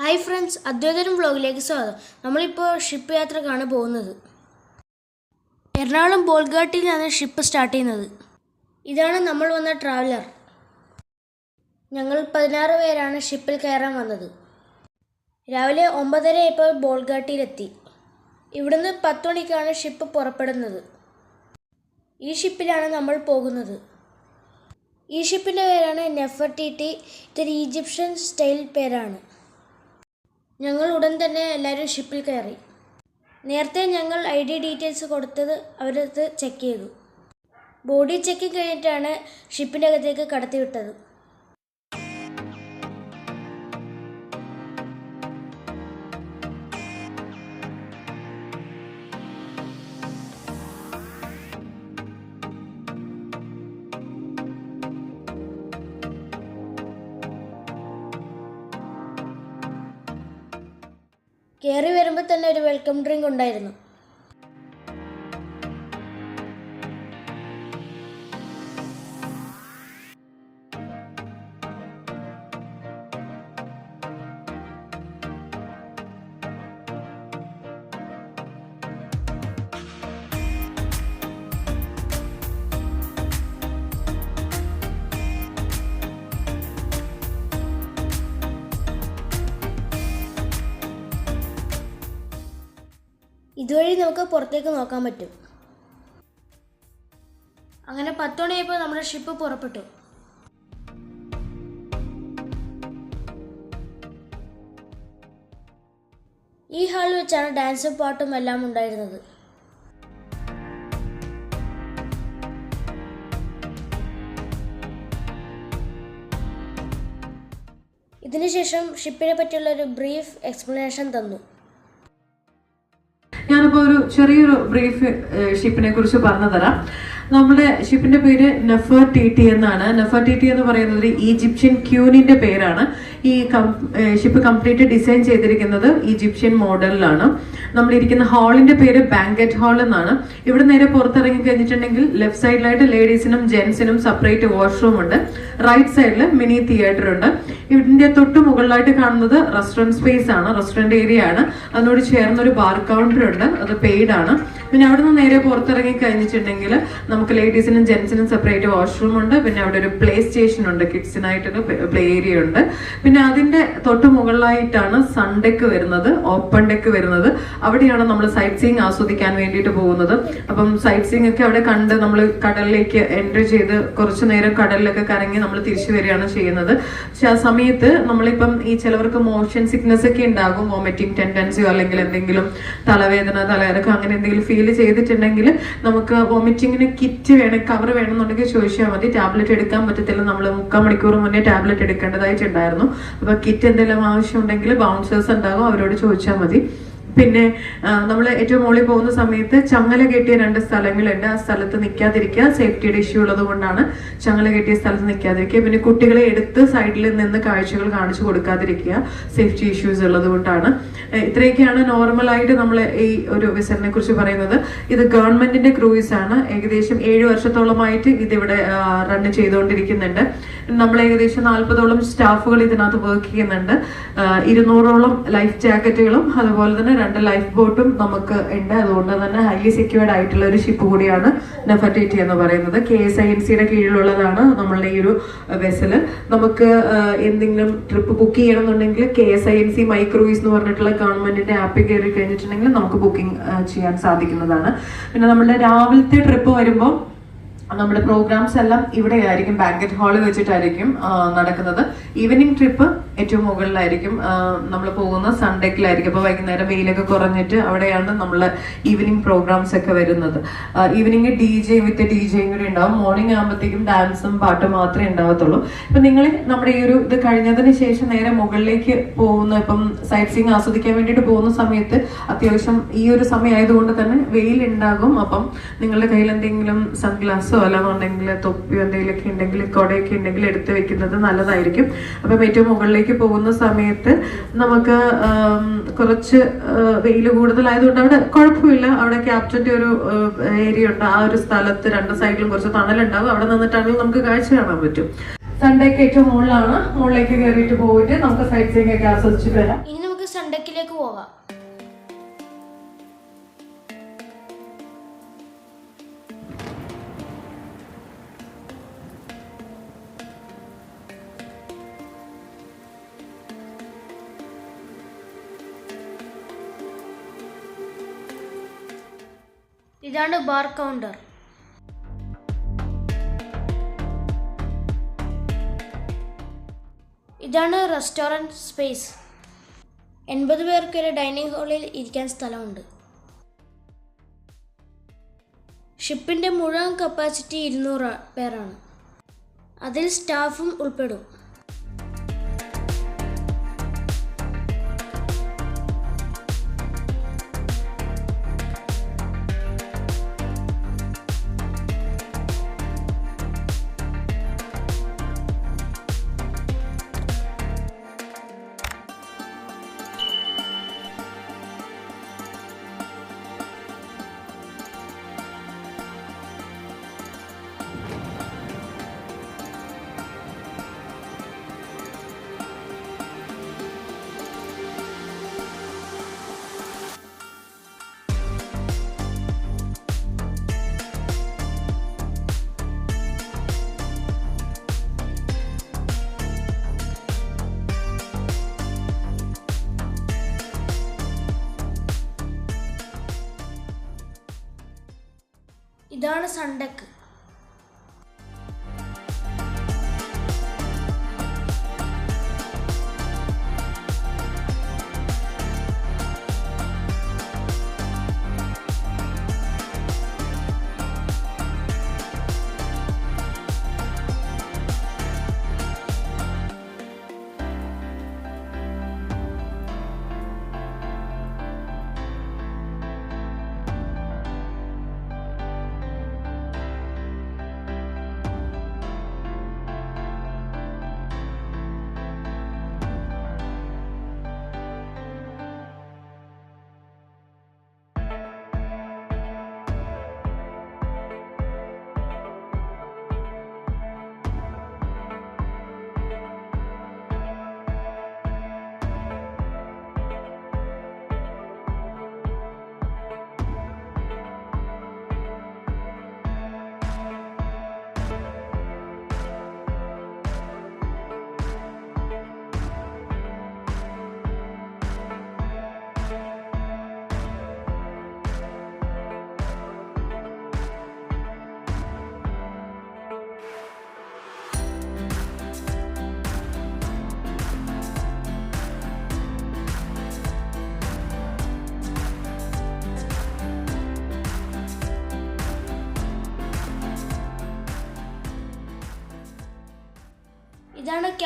Hi friends അദ്വൈതരും വ്ലോഗിലേക്ക് സ്വാഗതം. നമ്മളിപ്പോൾ ship യാത്രക്കാണ് പോകുന്നത്. എറണാകുളം നിന്നാണ് ഷിപ്പ് സ്റ്റാർട്ട് ചെയ്യുന്നത്. ഇതാണ് നമ്മൾ വന്ന ട്രാവലർ. ഞങ്ങൾ പതിനാറ് പേരാണ് ഷിപ്പിൽ കയറാൻ വന്നത്. രാവിലെ ഒമ്പതര ഇപ്പോൾ ബോൾഗാട്ടിയിലെത്തി. ഇവിടുന്ന് പത്ത് മണിക്കാണ് ഷിപ്പ് പുറപ്പെടുന്നത്. ഈ ഷിപ്പിലാണ് നമ്മൾ പോകുന്നത്. ഈ ഷിപ്പിന്റെ പേരാണ് നെഫർട്ടിറ്റി ഇതൊരു ഈജിപ്ഷ്യൻ സ്റ്റൈൽ പേരാണ്. ഞങ്ങൾ ഉടൻ തന്നെ എല്ലാവരും ഷിപ്പിൽ കയറി. നേരത്തെ ഞങ്ങൾ ഐ ഡി ഡീറ്റെയിൽസ് കൊടുത്തത് അവരത് ചെക്ക് ചെയ്തു. ബോഡി ചെക്കിങ് കഴിഞ്ഞിട്ടാണ് ഷിപ്പിന്റെ അകത്തേക്ക് കടത്തിവിട്ടത്. ഒരു വെൽക്കം ഡ്രിങ്ക് ഉണ്ടായിരുന്നു. പുറത്തേക്ക് നോക്കാൻ പറ്റും. അങ്ങനെ പത്തുമണിയായപ്പോൾ നമ്മുടെ ഷിപ്പ് പുറപ്പെട്ടു. ഈ ഹാളിൽ വെച്ചാണ് ഡാൻസും പാട്ടും എല്ലാം ഉണ്ടായിരുന്നത്. ഇതിനുശേഷം ഷിപ്പിനെ പറ്റിയുള്ള ഒരു ബ്രീഫ് എക്സ്പ്ലനേഷൻ തന്നു. ഞാനിപ്പോ ഒരു ചെറിയൊരു ബ്രീഫ് ഷിപ്പിനെ കുറിച്ച് പറഞ്ഞു തരാം നമ്മുടെ ഷിപ്പിന്റെ പേര് നഫർ ടി ടി എന്നാണ്. നഫർ ടി ടി എന്ന് പറയുന്നത് ഈജിപ്ഷ്യൻ ക്യൂനിന്റെ പേരാണ്. ഈ ഷിപ്പ് കംപ്ലീറ്റ് ഡിസൈൻ ചെയ്തിരിക്കുന്നത് ഈജിപ്ഷ്യൻ മോഡലിലാണ്. നമ്മളിരിക്കുന്ന ഹാളിന്റെ പേര് ബാങ്കറ്റ് ഹാൾ എന്നാണ്. ഇവിടെ നേരെ പുറത്തിറങ്ങി കഴിഞ്ഞിട്ടുണ്ടെങ്കിൽ ലെഫ്റ്റ് സൈഡിലായിട്ട് ലേഡീസിനും ജെൻസിനും സെപ്പറേറ്റ് വാഷ്റൂം ഉണ്ട്. റൈറ്റ് സൈഡിൽ മിനി തിയേറ്റർ ഉണ്ട്. ഇതിന്റെ തൊട്ട് മുകളിലായിട്ട് കാണുന്നത് റെസ്റ്റോറന്റ് സ്പേസ് ആണ്. റെസ്റ്റോറന്റ് ഏരിയ ആണ്. അതിനോട് ചേർന്ന ഒരു ബാർ കൗണ്ടർ ഉണ്ട്. അത് പെയ്ഡ് ആണ്. പിന്നെ അവിടെ നിന്ന് നേരെ പുറത്തിറങ്ങി കഴിഞ്ഞിട്ടുണ്ടെങ്കിൽ നമുക്ക് ലേഡീസിനും ജെൻസിനും സെപ്പറേറ്റ് വാഷ്റൂം ഉണ്ട്. പിന്നെ അവിടെ ഒരു പ്ലേ സ്റ്റേഷൻ ഉണ്ട്. കിഡ്സിനായിട്ടൊരു പ്ലേ ഏരിയ ഉണ്ട്. പിന്നെ അതിന്റെ തൊട്ട് മുകളിലായിട്ടാണ് സൺഡെക്ക് വരുന്നത് ഓപ്പൺ ഡെക്ക് വരുന്നത്. അവിടെയാണ് നമ്മൾ സൈറ്റ് സീയിങ് ആസ്വദിക്കാൻ വേണ്ടിയിട്ട് പോകുന്നത്. അപ്പം സൈറ്റ് സീയിങ് ഒക്കെ അവിടെ കണ്ട് നമ്മൾ കടലിലേക്ക് എൻട്രി ചെയ്ത് കുറച്ചു നേരം കടലിലൊക്കെ കറങ്ങി നമ്മൾ തിരിച്ചു വരികയാണ് ചെയ്യുന്നത്. പക്ഷെ ആ സമയത്ത് നമ്മളിപ്പം ഈ ചിലവർക്ക് മോഷൻ സിക്നസ് ഒക്കെ ഉണ്ടാകും വോമിറ്റിംഗ് ടെൻഡൻസിയോ അല്ലെങ്കിൽ എന്തെങ്കിലും തലവേദന തലയിറക്കം അങ്ങനെ എന്തെങ്കിലും ഫീൽ ചെയ്തിട്ടുണ്ടെങ്കിൽ നമുക്ക് വോമിറ്റിങ്ങിന് കിറ്റ് വേണം കവർ വേണമെന്നുണ്ടെങ്കിൽ ചോദിച്ചാൽ മതി. ടാബ്ലറ്റ് എടുക്കാൻ പറ്റത്തില്ല. നമ്മൾ മുക്കാൽ മണിക്കൂർ മുന്നേ ടാബ്ലറ്റ് എടുക്കേണ്ടതായിട്ടുണ്ടായിരുന്നു. അപ്പൊ കിറ്റ് എന്തെങ്കിലും ആവശ്യമുണ്ടെങ്കിൽ ബൗൺസേഴ്സ് ഉണ്ടാകും അവരോട് ചോദിച്ചാൽ മതി. പിന്നെ നമ്മൾ ഏറ്റവും മുകളിൽ പോകുന്ന സമയത്ത് ചങ്ങല കെട്ടിയ രണ്ട് സ്ഥലങ്ങളുണ്ട് ആ സ്ഥലത്ത് നിൽക്കാതിരിക്കുക. സേഫ്റ്റിയുടെ ഇഷ്യൂ ഉള്ളത് കൊണ്ടാണ് ചങ്ങല കെട്ടിയ സ്ഥലത്ത് നിൽക്കാതിരിക്കുക. പിന്നെ കുട്ടികളെ എടുത്ത് സൈഡിൽ നിന്ന് കാഴ്ചകൾ കാണിച്ചു കൊടുക്കാതിരിക്കുക. സേഫ്റ്റി ഇഷ്യൂസ് ഉള്ളത് കൊണ്ടാണ്. ഇത്രയൊക്കെയാണ് നോർമലായിട്ട് നമ്മൾ ഈ ഒരു വിസറിനെ കുറിച്ച് പറയുന്നത്. ഇത് ഗവൺമെന്റിന്റെ ക്രൂയിസ് ആണ്. ഏകദേശം ഏഴ് വർഷത്തോളമായിട്ട് ഇതിവിടെ റൺ ചെയ്തുകൊണ്ടിരിക്കുന്നുണ്ട്. നമ്മൾ ഏകദേശം നാൽപ്പതോളം സ്റ്റാഫുകൾ ഇതിനകത്ത് വർക്ക് ചെയ്യുന്നുണ്ട്. ഇരുന്നൂറോളം ലൈഫ് ജാക്കറ്റുകളും അതുപോലെ തന്നെ രണ്ട് ലൈഫ് ബോട്ടും നമുക്ക് ഉണ്ട്. അതുകൊണ്ട് തന്നെ ഹൈലി സെക്യൂർഡ് ആയിട്ടുള്ള ഒരു ഷിപ്പ് കൂടിയാണ് നെഫർട്ടിറ്റി എന്ന് പറയുന്നത്. കെ എസ് ഐ എൻ സിയുടെ കീഴിലുള്ളതാണ് നമ്മളുടെ ഈ ഒരു വെസൽ നമുക്ക് എന്തെങ്കിലും ട്രിപ്പ് ബുക്ക് ചെയ്യണമെന്നുണ്ടെങ്കിൽ K S I N C മൈക്രോയിസ് എന്ന് പറഞ്ഞിട്ടുള്ള ഗവൺമെന്റിന്റെ ആപ്പിൽ കയറി കഴിഞ്ഞിട്ടുണ്ടെങ്കിൽ നമുക്ക് ബുക്കിംഗ് ചെയ്യാൻ സാധിക്കുന്നതാണ്. പിന്നെ നമ്മുടെ രാവിലത്തെ ട്രിപ്പ് വരുമ്പോൾ നമ്മുടെ പ്രോഗ്രാംസ് എല്ലാം ഇവിടെ ആയിരിക്കും ബാങ്കറ്റ് ഹാളിൽ വെച്ചിട്ടായിരിക്കും നടക്കുന്നത്. ഈവനിങ് ട്രിപ്പ് ഏറ്റവും മുകളിലായിരിക്കും. നമ്മൾ പോകുന്ന സൺഡേക്കിലായിരിക്കും. അപ്പോൾ വൈകുന്നേരം വെയിലൊക്കെ കുറഞ്ഞിട്ട് അവിടെയാണ് നമ്മൾ ഈവനിങ് പ്രോഗ്രാംസ് ഒക്കെ വരുന്നത്. Evening D J with D ജെയും കൂടി ഉണ്ടാവും. മോർണിംഗ് ആകുമ്പോഴത്തേക്കും ഡാൻസും പാട്ടും മാത്രമേ ഉണ്ടാവത്തുള്ളൂ. ഇപ്പം നിങ്ങൾ നമ്മുടെ ഈ ഒരു ഇത് കഴിഞ്ഞതിന് ശേഷം നേരെ മുകളിലേക്ക് പോകുന്ന ഇപ്പം സൈറ്റ് സീങ് ആസ്വദിക്കാൻ വേണ്ടിയിട്ട് പോകുന്ന സമയത്ത് അത്യാവശ്യം ഈ ഒരു സമയം ആയതുകൊണ്ട് തന്നെ വെയിൽ ഉണ്ടാകും അപ്പം നിങ്ങളുടെ കയ്യിൽ എന്തെങ്കിലും സൺഗ്ലാസോ അല്ലാന്നുണ്ടെങ്കിൽ തൊപ്പിയോ എന്തെങ്കിലുമൊക്കെ ഉണ്ടെങ്കിൽ കുടയൊക്കെ ഉണ്ടെങ്കിൽ എടുത്ത് വെക്കുന്നത് നല്ലതായിരിക്കും. അപ്പം ഏറ്റവും മുകളിലേക്ക് പോകുന്ന സമയത്ത് നമുക്ക് കുറച്ച് വെയിൽ കൂടുതലായതുകൊണ്ട് അവിടെ കുഴപ്പമില്ല. അവിടെ ക്യാപ്റ്റന്റെ ഒരു ഏരിയ ഉണ്ട്. ആ ഒരു സ്ഥലത്ത് രണ്ട് സൈഡിലും കുറച്ച് തണലുണ്ടാവും. അവിടെ നിന്നിട്ടാണെങ്കിൽ നമുക്ക് കാഴ്ച കാണാൻ പറ്റും. സൺഡേക്ക് ഏറ്റവും മുകളിലാണ്. മുകളിലേക്ക് കയറിയിട്ട് പോയിട്ട് നമുക്ക് സൈറ്റ് സീയിങ് ഒക്കെ വരാം. ഇതാണ് ബാർ കൗണ്ടർ. ഇതാണ് റെസ്റ്റോറന്റ് സ്പേസ്. എൺപത് പേർക്ക് ഒരു ഡൈനിങ് ഹാളിൽ ഇരിക്കാൻ സ്ഥലമുണ്ട്. ഷിപ്പിന്റെ മുഴുവൻ കപ്പാസിറ്റി ഇരുന്നൂറ് പേരാണ്. അതിൽ സ്റ്റാഫും ഉൾപ്പെടും. ഇതാണ്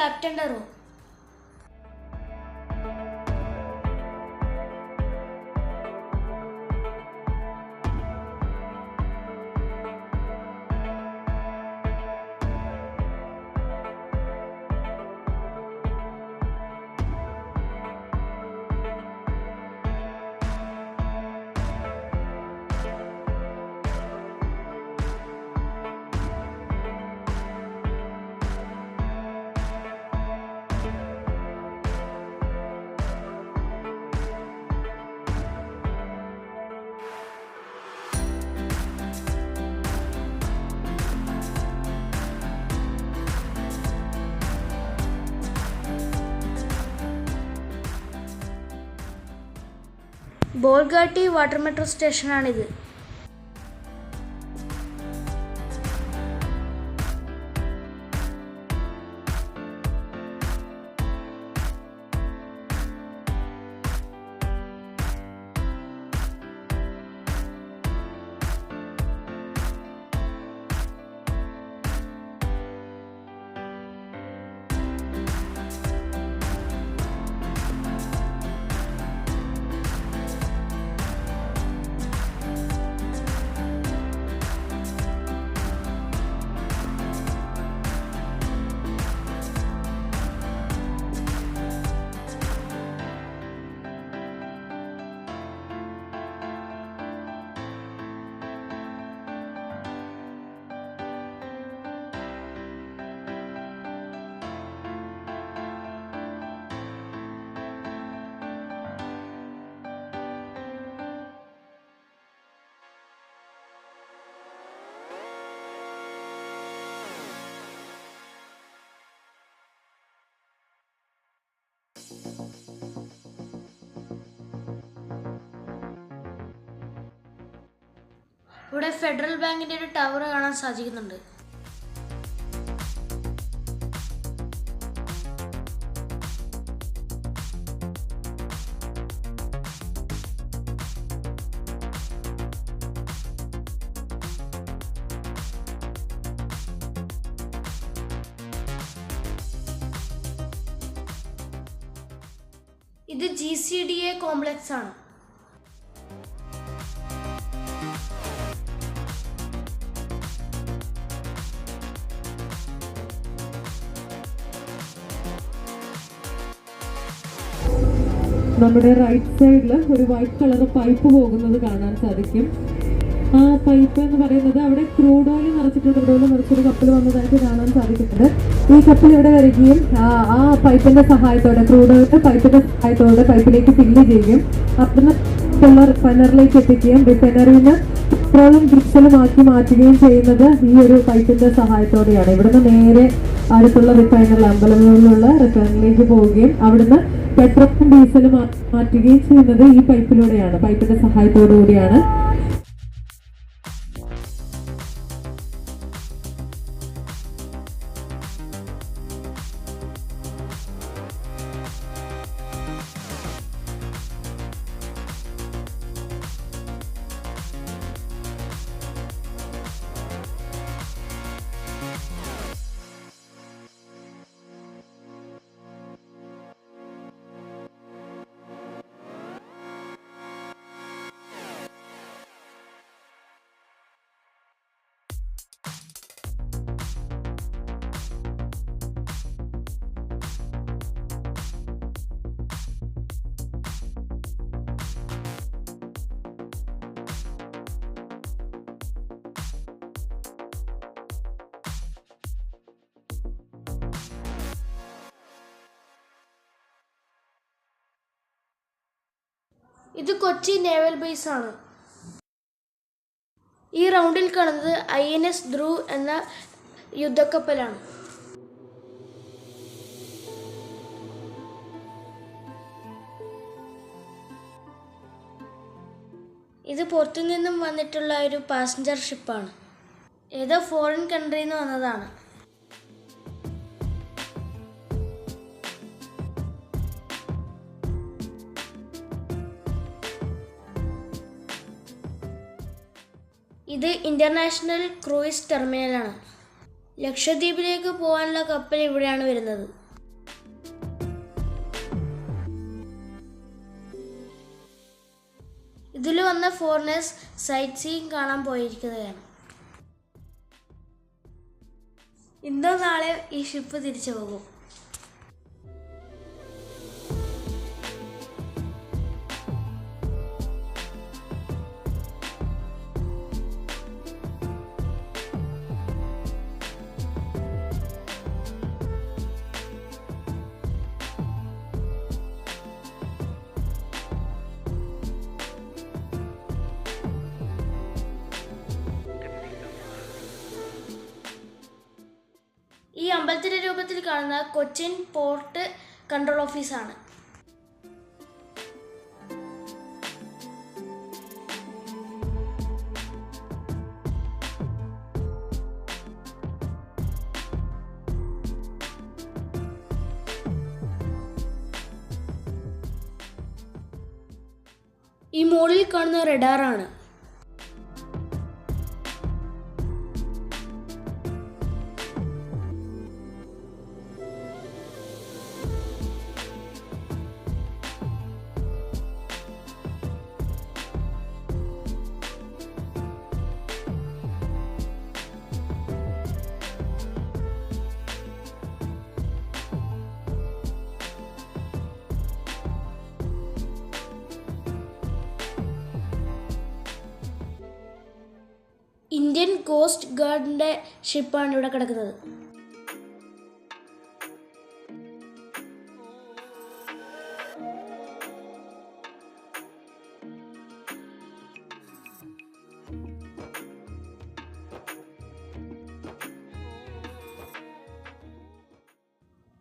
സൺഡക്ക് ഇതാണ് ബോൾഗാട്ടി വാട്ടർ മെട്രോ സ്റ്റേഷനാണിത്. ഇവിടെ ഫെഡറൽ ബാങ്കിന്റെ ഒരു ടവർ കാണാൻ സാധിക്കുന്നുണ്ട്. ഇത് G C D A complex ആണ്. നമ്മുടെ റൈറ്റ് സൈഡിൽ ഒരു വൈറ്റ് കളർ പൈപ്പ് പോകുന്നത് കാണാൻ സാധിക്കും. ആ പൈപ്പ് എന്ന് പറയുന്നത് അവിടെ ക്രൂഡ് ഓയിൽ നിറച്ചിട്ട് ക്രൂഡ് ഓയിൽ നിറച്ചൊരു കപ്പൽ വന്നതായിട്ട് കാണാൻ സാധിക്കുന്നത് ഈ കപ്പൽ ഇവിടെ വരികയും ആ പൈപ്പിന്റെ സഹായത്തോടെ ക്രൂഡ് ഓയിലിന്റെ പൈപ്പിന്റെ സഹായത്തോടെ പൈപ്പിലേക്ക് ഫില്ല് ചെയ്യും. പിള്ളർ റിഫൈനറിലേക്ക് എത്തിക്കുകയും റിഫൈനറിന് പെട്രോളും ഡീസലും ആക്കി മാറ്റുകയും ചെയ്യുന്നത് ഈ ഒരു പൈപ്പിന്റെ സഹായത്തോടെയാണ്. ഇവിടുന്ന് നേരെ അടുത്തുള്ള റിഫൈനറി അമ്പലങ്ങളിലുള്ള റിഫൈനറിലേക്ക് പോവുകയും അവിടുന്ന് പെട്രോളും ഡീസലും മാറ്റുകയും ചെയ്യുന്നത് ഈ പൈപ്പിലൂടെയാണ് പൈപ്പിന്റെ സഹായത്തോടു കൂടിയാണ് ഇത് കൊച്ചി നേവൽ ബേസ് ആണ്. ഈ റൗണ്ടിൽ കാണുന്നത് ഐ എൻ എസ് ധ്രുവ് എന്ന യുദ്ധക്കപ്പലാണ്. ഇത് പുറത്തു നിന്നും വന്നിട്ടുള്ള ഒരു പാസഞ്ചർ ഷിപ്പാണ്. ഏതോ ഫോറിൻ കൺട്രിയിൽ നിന്ന് വന്നതാണ്. ഇത് ഇന്റർനാഷണൽ ക്രൂയിസ് ടെർമിനലാണ്. ലക്ഷദ്വീപിലേക്ക് പോകാനുള്ള കപ്പൽ ഇവിടെയാണ് വരുന്നത്. ഇതിൽ വന്ന ഫോറിനേഴ്സ് സൈറ്റ് സീയിങ് കാണാൻ പോയിരിക്കുകയാണ്. ഇന്നോ നാളെ ഈ ഷിപ്പ് തിരിച്ചു പോകും. കൊച്ചിൻ പോർട്ട് കൺട്രോൾ ഓഫീസാണ്. ഈ മോളിൽ കാണുന്ന റഡാറാണ്. ഷിപ്പാണ് ഇവിടെ കിടക്കുന്നത്.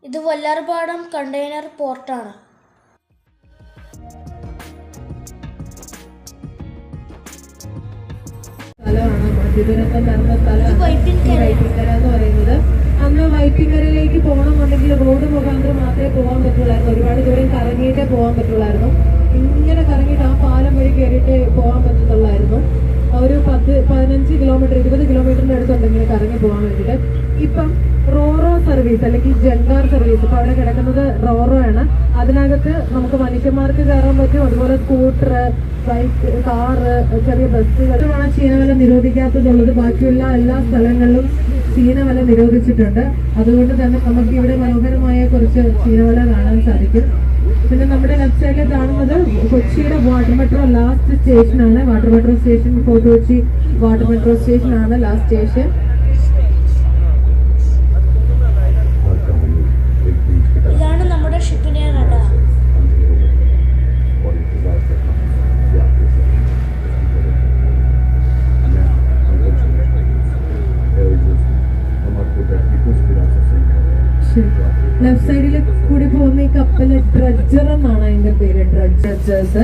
ഇത് വല്ലാർപാടം കണ്ടെയ്നർ പോർട്ടാണ് മദ്യദുരന്തം നടന്ന സ്ഥലമാണ് വൈപ്പിൻകര. എന്ന് പറയുന്നത് അന്ന് വൈപ്പിൻകരയിലേക്ക് പോകണമെന്നുണ്ടെങ്കിൽ റോഡ് മുഖാന്തരം മാത്രമേ പോകാൻ പറ്റുള്ളായിരുന്നു. ഒരുപാട് ദൂരം കറങ്ങിയിട്ടേ പോകാൻ പറ്റുള്ളായിരുന്നു. ഇങ്ങനെ കറങ്ങിയിട്ട് ആ പാലം വഴി കയറിയിട്ടേ പോകാൻ പറ്റത്തുള്ളായിരുന്നു. ഒരു പത്ത് പതിനഞ്ച് കിലോമീറ്റർ ഇരുപത് കിലോമീറ്ററിന്റെ അടുത്തുണ്ടെങ്കിൽ കറങ്ങി പോകാൻ വേണ്ടിയിട്ട്. ഇപ്പം റോറോ സർവീസ് അല്ലെങ്കിൽ ജങ്കാർ സർവീസ് ഇപ്പൊ അവിടെ കിടക്കുന്നത് റോറോ ആണ്. അതിനകത്ത് നമുക്ക് മനുഷ്യന്മാർക്ക് കയറാൻ പറ്റും. അതുപോലെ സ്കൂട്ടർ ബൈക്ക് കാറ് ചെറിയ ബസ്സുകൾ. ആ ചീനവല നിരോധിക്കാത്തതുള്ളത്. ബാക്കിയുള്ള എല്ലാ സ്ഥലങ്ങളിലും ചീനവല നിരോധിച്ചിട്ടുണ്ട്. അതുകൊണ്ട് തന്നെ നമുക്ക് ഇവിടെ മനോഹരമായ കുറച്ച് ചീനവല കാണാൻ സാധിക്കും. പിന്നെ നമ്മുടെ സൈഡിൽ കാണുന്നത് കൊച്ചിയുടെ വാട്ടർ മെട്രോ ലാസ്റ്റ് സ്റ്റേഷനാണ് water metro station Fort Kochi water metro സ്റ്റേഷനാണ് ലാസ്റ്റ് സ്റ്റേഷൻ ഇതാണ് നമ്മുടെ ഷിപ്പിന്റെ റഡാർ ലെഫ്റ്റ് സൈഡിൽ കൂടി പോകുന്ന ഈ കപ്പൽ ഡ്രഡ്ജർ എന്നാണ് അതിന്റെ പേര്. ഡ്രഡ്ജേഴ്സ്.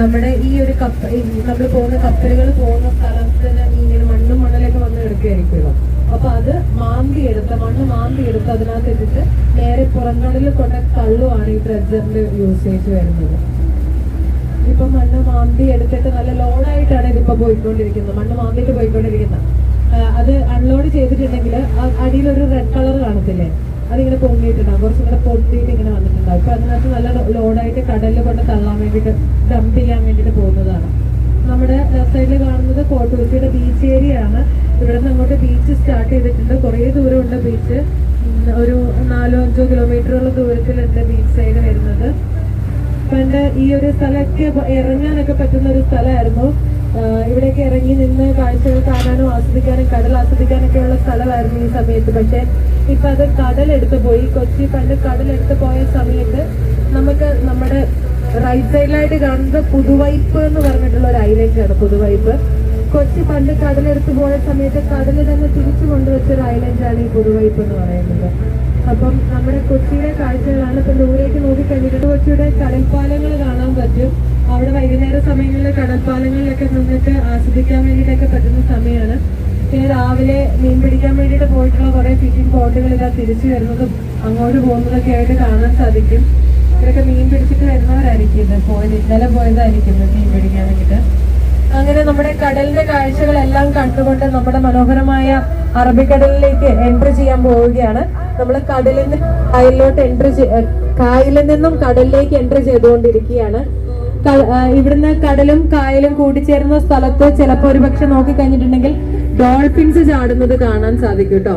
നമ്മുടെ ഈ ഒരു കപ്പ നമ്മൾ പോകുന്ന കപ്പലുകൾ പോകുന്ന സ്ഥലത്തിന് ഇങ്ങനെ മണ്ണും മണലൊക്കെ വന്ന് എടുക്കുകയായിരിക്കും അപ്പൊ അത് മാന്തി എടുത്ത് മണ്ണ് മാന്തി എടുത്ത് അതിനകത്ത് ഇട്ടിട്ട് നേരെ പുറംകടലിൽ കൊണ്ട കള്ളുമാണ് ഈ ഡ്രഡ്ജറിന്റെ യൂസേജ് വരുന്നത്. ഇപ്പൊ മണ്ണ് മാന്തി എടുത്തിട്ട് നല്ല ലോഡായിട്ടാണ് ഇതിപ്പോ പോയിക്കൊണ്ടിരിക്കുന്നത്. മണ്ണ് മാന്തിയിട്ട് പോയിക്കൊണ്ടിരിക്കുന്നത്. അത് അൺലോഡ് ചെയ്തിട്ടുണ്ടെങ്കിൽ ഒരു റെഡ് കളർ കാണത്തില്ലേ? അതിങ്ങനെ പൊങ്ങിയിട്ടുണ്ടാവും കുറച്ചും കൂടെ പൊട്ടിയിട്ട് ഇങ്ങനെ വന്നിട്ടുണ്ടാവും. ഇപ്പൊ അതിനകത്ത് നല്ല ലോഡായിട്ട് കടലിൽ കൊണ്ട് തള്ളാൻ വേണ്ടിയിട്ട് ഡംപ് ചെയ്യാൻ വേണ്ടിയിട്ട് പോകുന്നതാണ്. നമ്മുടെ സൈഡിൽ കാണുന്നത് കോട്ടൂച്ചിയുടെ ബീച്ച് ഏരിയ ആണ്. ഇവിടെ നിന്ന് അങ്ങോട്ട് ബീച്ച് സ്റ്റാർട്ട് ചെയ്തിട്ടുണ്ട്. കുറേ ദൂരമുണ്ട് ബീച്ച് ഒരു നാലോ അഞ്ചോ കിലോമീറ്ററോളം ദൂരത്തിലുണ്ട് ബീച്ച് സൈഡ് വരുന്നത്. പണ്ട് ഈ ഒരു സ്ഥലമൊക്കെ ഇറങ്ങാനൊക്കെ പറ്റുന്ന ഒരു സ്ഥലമായിരുന്നു. ഇവിടെയൊക്കെ ഇറങ്ങി നിന്ന് കാഴ്ചകൾ കാണാനും ആസ്വദിക്കാനും കടൽ ആസ്വദിക്കാനൊക്കെ ഉള്ള സ്ഥലമായിരുന്നു ഈ സമയത്ത്. പക്ഷെ ഇപ്പൊ അത് കടലെടുത്ത് പോയി. കൊച്ചി പണ്ട് കടലെടുത്ത് പോയ സമയത്ത് നമുക്ക് നമ്മുടെ റൈറ്റ് സൈഡിലായിട്ട് കാണുന്നത് പുതുവൈപ്പ് എന്ന് പറഞ്ഞിട്ടുള്ള ഒരു ഐലൻഡ് ആണ് പുതുവൈപ്പ്. കൊച്ചി പണ്ട് കടലെടുത്ത് പോയ സമയത്ത് കടൽ തന്നെ തിരിച്ചു കൊണ്ടുവച്ച ഒരു ഐലൻഡാണ് ഈ പുതുവൈപ്പ് എന്ന് പറയുന്നത്. അപ്പം നമ്മുടെ കൊച്ചിയുടെ കാഴ്ചകളാണ് ഇപ്പൊ ദൂരേക്ക് നോക്കി കഴിഞ്ഞിട്ട് കൊച്ചിയുടെ കടൽപ്പാലങ്ങൾ കാണാൻ പറ്റും. അവിടെ വൈകുന്നേര സമയങ്ങളിൽ കടൽപ്പാലങ്ങളിലൊക്കെ നിന്നിട്ട് ആസ്വദിക്കാൻ വേണ്ടിയിട്ടൊക്കെ പറ്റുന്ന സമയമാണ്. പിന്നെ രാവിലെ മീൻ പിടിക്കാൻ വേണ്ടിയിട്ട് പോയിട്ടുള്ള കുറെ ഫിഷിംഗ് ബോട്ടുകൾ ഇതാ തിരിച്ചു വരുന്നതും അങ്ങോട്ട് പോകുന്നതൊക്കെ ആയിട്ട് കാണാൻ സാധിക്കും. ഇവരൊക്കെ മീൻ പിടിച്ചിട്ട് വരുന്നവരായിരിക്കും ഇത്. പോയത് ഇന്നലെ പോയതായിരിക്കും മീൻ പിടിക്കാൻ വേണ്ടിയിട്ട്. അങ്ങനെ നമ്മുടെ കടലിന്റെ കാഴ്ചകളെല്ലാം കണ്ടുകൊണ്ട് നമ്മുടെ മനോഹരമായ അറബിക്കടലിലേക്ക് എൻട്രി ചെയ്യാൻ പോവുകയാണ്. നമ്മൾ കടലിൽ നിന്ന് കായലിലോട്ട് എൻട്രി കായലിൽ നിന്നും കടലിലേക്ക് എൻട്രി ചെയ്തുകൊണ്ടിരിക്കുകയാണ്. ഇവിടുന്ന് കടലും കായലും കൂടിച്ചേരുന്ന സ്ഥലത്ത് ചിലപ്പോൾ ഒരുപക്ഷെ നോക്കി കഴിഞ്ഞിട്ടുണ്ടെങ്കിൽ ഡോൾഫിൻസ് ചാടുന്നത് കാണാൻ സാധിക്കും കേട്ടോ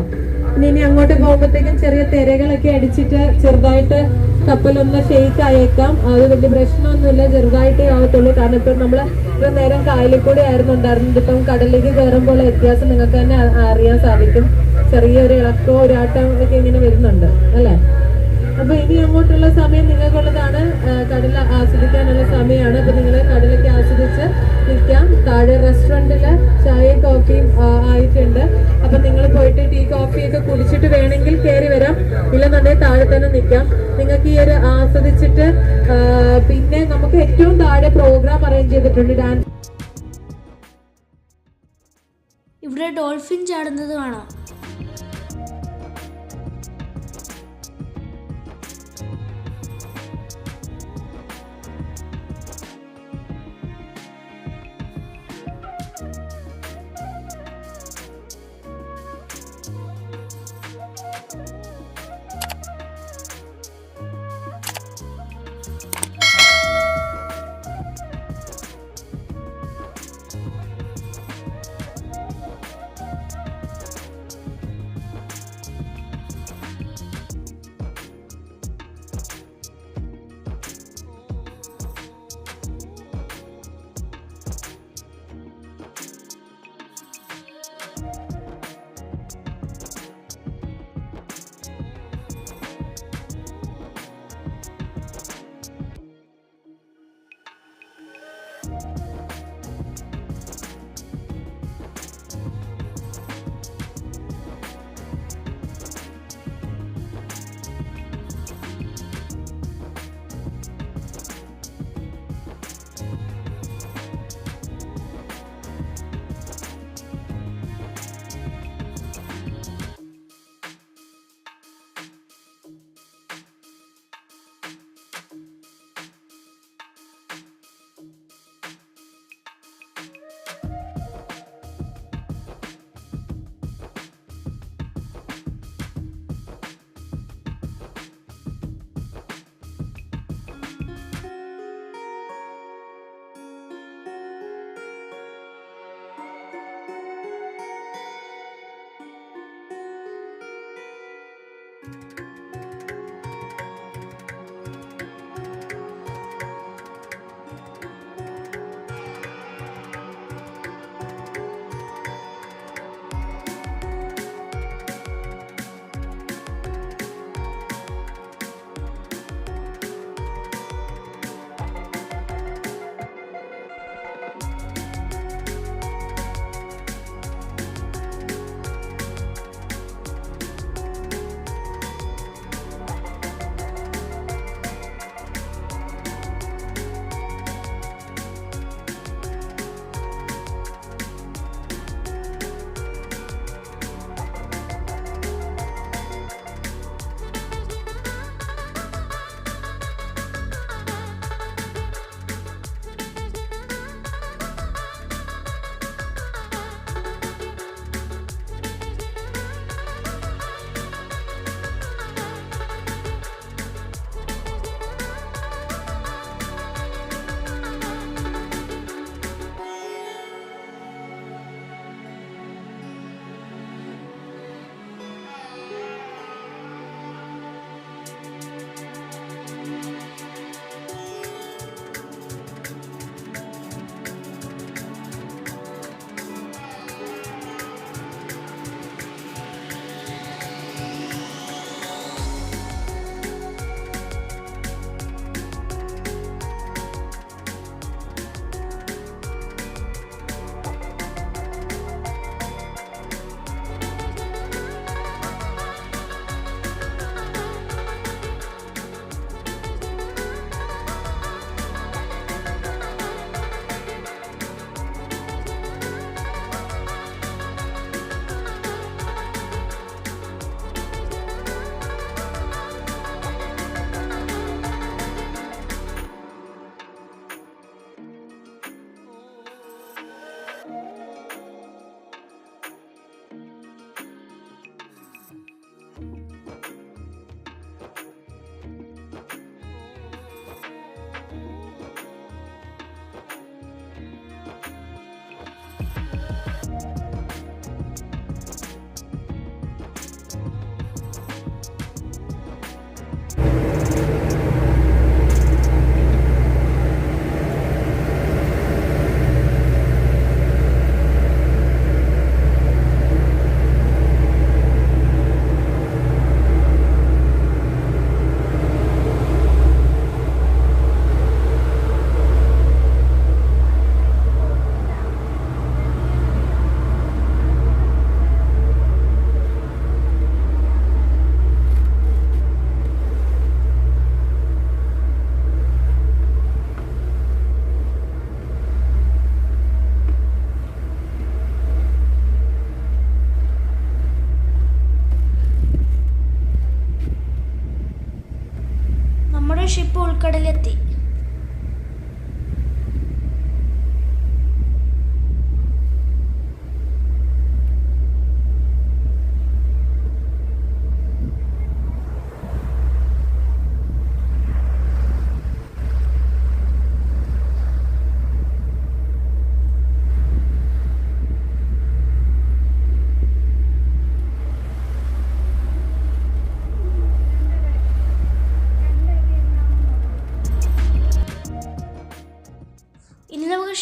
ഇനി ഇനി അങ്ങോട്ട് പോകുമ്പോഴത്തേക്കും ചെറിയ തിരകളൊക്കെ അടിച്ചിട്ട് ചെറുതായിട്ട് കപ്പലൊന്ന് ഷെയ്ക്ക് ആയേക്കാം. അത് വലിയ പ്രശ്നമൊന്നുമില്ല ചെറുതായിട്ടേ ആവത്തുള്ളൂ. കാരണം ഇപ്പം നമ്മൾ ഇത്ര നേരം കായലിൽ കൂടി ആയിരുന്നു ഉണ്ടായിരുന്നത്. ഇപ്പം കടലിലേക്ക് കയറുമ്പോൾ വ്യത്യാസം നിങ്ങൾക്ക് തന്നെ അറിയാൻ സാധിക്കും. ചെറിയൊരു ഇളക്കോ ഒരു ആട്ടം ഒക്കെ ഇങ്ങനെ വരുന്നുണ്ട് അല്ലേ? അപ്പൊ ഇനി അങ്ങോട്ടുള്ള സമയം നിങ്ങൾക്കുള്ളതാണ് കടല ആസ്വദിക്കാനുള്ള സമയമാണ്. അപ്പൊ നിങ്ങൾ കടലൊക്കെ ആസ്വദിച്ച് നിൽക്കാം. താഴെ റെസ്റ്റോറന്റിൽ ചായയും കോഫിയും ആയിട്ടുണ്ട്. അപ്പൊ നിങ്ങൾ പോയിട്ട് ടീ കോഫിയൊക്കെ കുടിച്ചിട്ട് വേണമെങ്കിൽ കയറി വരാം. ഇല്ലെന്നുണ്ടെങ്കിൽ താഴെ തന്നെ നിൽക്കാം. നിങ്ങൾക്ക് ഈ ഒരു ആസ്വദിച്ചിട്ട് പിന്നെ നമുക്ക് ഏറ്റവും താഴെ പ്രോഗ്രാം അറേഞ്ച് ചെയ്തിട്ടുണ്ട് ഡാൻസ് ഇവിടെ ഡോൾഫിൻ ചാടുന്നത് കാണാം.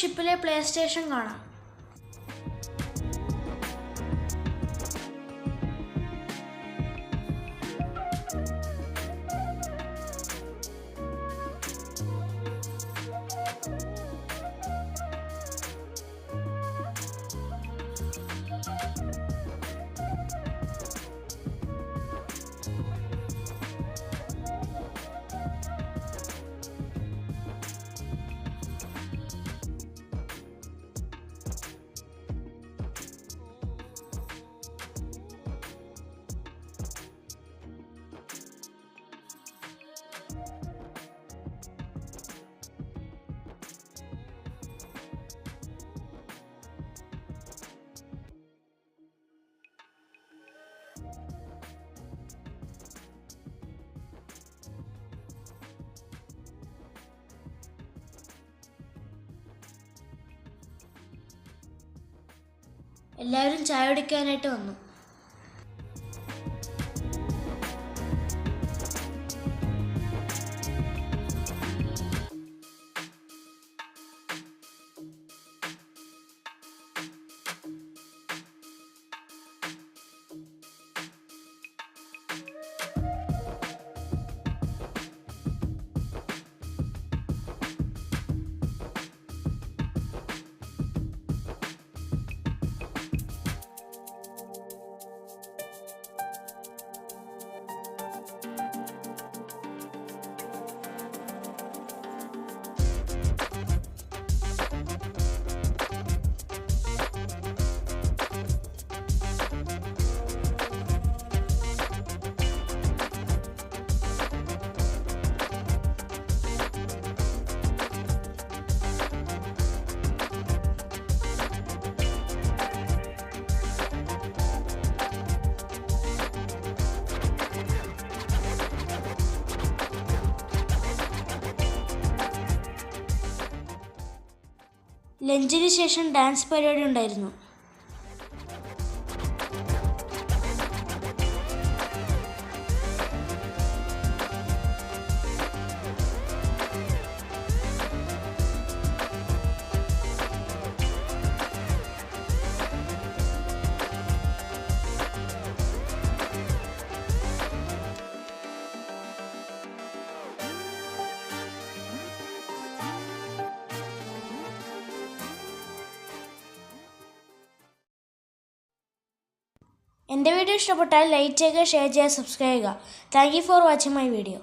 ഷിപ്പിലെ പ്ലേ സ്റ്റേഷൻ കാണാം. എല്ലാവരും ചായ കുടിക്കാനായിട്ട് വന്നു. ലഞ്ചിന് ശേഷം ഡാൻസ് പരിപാടി ഉണ്ടായിരുന്നു. എന്റെ വീഡിയോ ഇഷ്ടപ്പെട്ടാൽ ലൈക്ക് ചെയ്യുക ഷെയർ ചെയ്യുക സബ്സ്ക്രൈബ് ചെയ്യുക. Thank you for watching my video